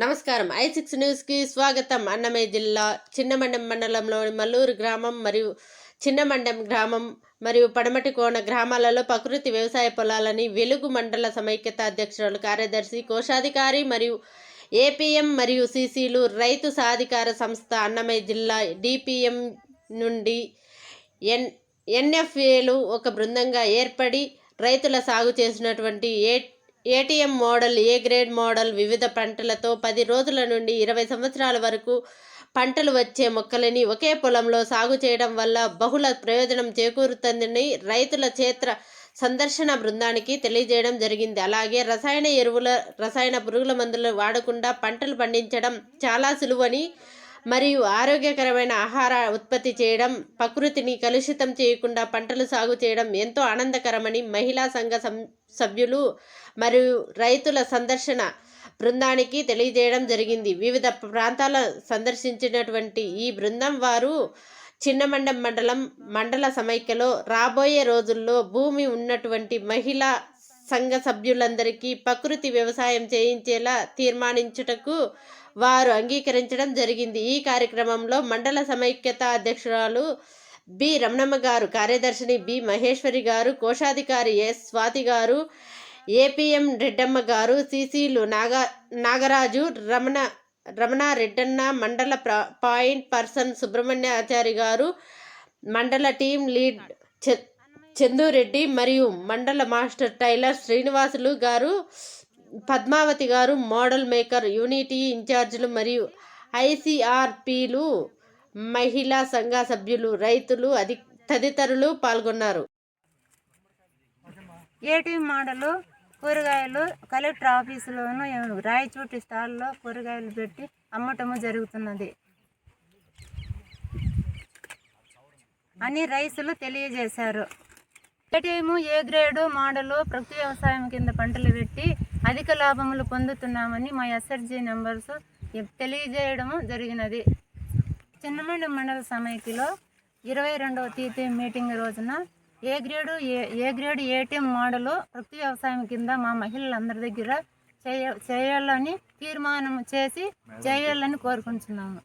నమస్కారం. I six న్యూస్కి స్వాగతం. అన్నమయ్య జిల్లా చిన్నమండం మండలంలోని మల్లూరు గ్రామం మరియు చిన్నమండం గ్రామం మరియు పడమటికోన గ్రామాలలో ప్రకృతి వ్యవసాయ పొలాలని వెలుగు మండల సమైక్యత అధ్యక్షురాలు కార్యదర్శి కోశాధికారి మరియు ఏపీఎం మరియు సిసిలు రైతు సాధికార సంస్థ అన్నమయ్య జిల్లా డిపిఎం నుండి ఎన్ ఎన్ఎఫ్ఏలు ఒక బృందంగా ఏర్పడి రైతుల సాగు చేసినటువంటి A ATM model A grade model వివిధ పంటలతో పది రోజుల నుండి ఇరవై సంవత్సరాల వరకు పంటలు వచ్చే మొక్కలని ఒకే పొలంలో సాగు చేయడం వల్ల బహుళ ప్రయోజనం చేకూరుతుందని రైతుల క్షేత్ర సందర్శన బృందానికి తెలియజేయడం జరిగింది. అలాగే రసాయన ఎరువుల రసాయన పురుగుల మందులు వాడకుండా పంటలు పండించడం చాలా సులువని మరియు ఆరోగ్యకరమైన ఆహార ఉత్పత్తి చేయడం ప్రకృతిని కలుషితం చేయకుండా పంటలు సాగు చేయడం ఎంతో ఆనందకరమని మహిళా సంఘ సభ్యులు మరియు రైతుల సందర్శన బృందానికి తెలియజేయడం జరిగింది. వివిధ ప్రాంతాల సందర్శించినటువంటి ఈ బృందం వారు చిన్నమండం మండలం మండల సమైక్యలో రాబోయే రోజుల్లో భూమి ఉన్నటువంటి మహిళా సంఘ సభ్యులందరికీ ప్రకృతి వ్యవసాయం చేయించేలా తీర్మానించుటకు వారు అంగీకరించడం జరిగింది. ఈ కార్యక్రమంలో మండల సమైక్యత అధ్యక్షురాలు బి. రమణమ్మ గారు కార్యదర్శిని బి. మహేశ్వరి గారు కోశాధికారి ఎస్. స్వాతి గారు ఏపీఎం రెడ్డమ్మ గారు సిసిలు నాగా నాగరాజు రమణ రమణ రెడ్డన్న మండల పాయింట్ పర్సన్ సుబ్రహ్మణ్యాచారి గారు మండల టీం లీడ్ చందురెడ్డి మరియు మండల మాస్టర్ టైలర్ శ్రీనివాసులు గారు పద్మావతి గారు మోడల్ మేకర్ యూనిటీ ఇన్ఛార్జీలు మరియు ఐసిఆర్పిలు మహిళా సంఘ సభ్యులు రైతులు అధి తదితరులు పాల్గొన్నారు. ఏటీఎం మోడలు కూరగాయలు కలెక్టర్ ఆఫీసులోను రాయచోటి స్టాల్లో కూరగాయలు పెట్టి అమ్మటము జరుగుతున్నది. అని రైతులు తెలియజేశారు. ఏటీఎం ఏ గ్రేడు మోడలు ప్రకృతి వ్యవసాయం కింద పంటలు పెట్టి అధిక లాభములు పొందుతున్నామని మా ఎస్ఆర్జీ నెంబర్స్ తెలియజేయడము జరిగినది. చిన్నమండి మండల సమైక్యలో ఇరవై రెండవ తేదీ మీటింగ్ రోజున A grade A A grade ATM model ప్రకృతి వ్యవసాయం కింద మా మహిళలందరి దగ్గర చేయ చేయాలని తీర్మానం చేసి చేయాలని కోరుకుంటున్నాము.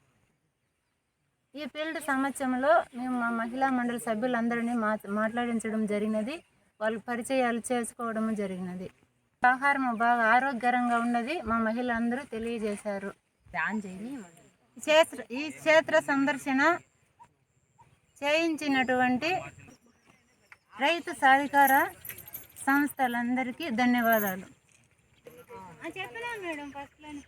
ఈ ఫీల్డ్ సమస్యలో మేము మా మహిళా మండలి సభ్యులందరినీ మా మాట్లాడించడం జరిగినది. వాళ్ళు పరిచయాలు చేసుకోవడం జరిగినది. ఆహారం బాగా ఆరోగ్యకరంగా ఉన్నది మా మహిళలందరూ తెలియజేశారు. క్షేత్ర ఈ క్షేత్ర సందర్శన చేయించినటువంటి రైతు సాధికార సంస్థలందరికీ ధన్యవాదాలు. చెప్పినా మేడం ఫస్ట్లోనే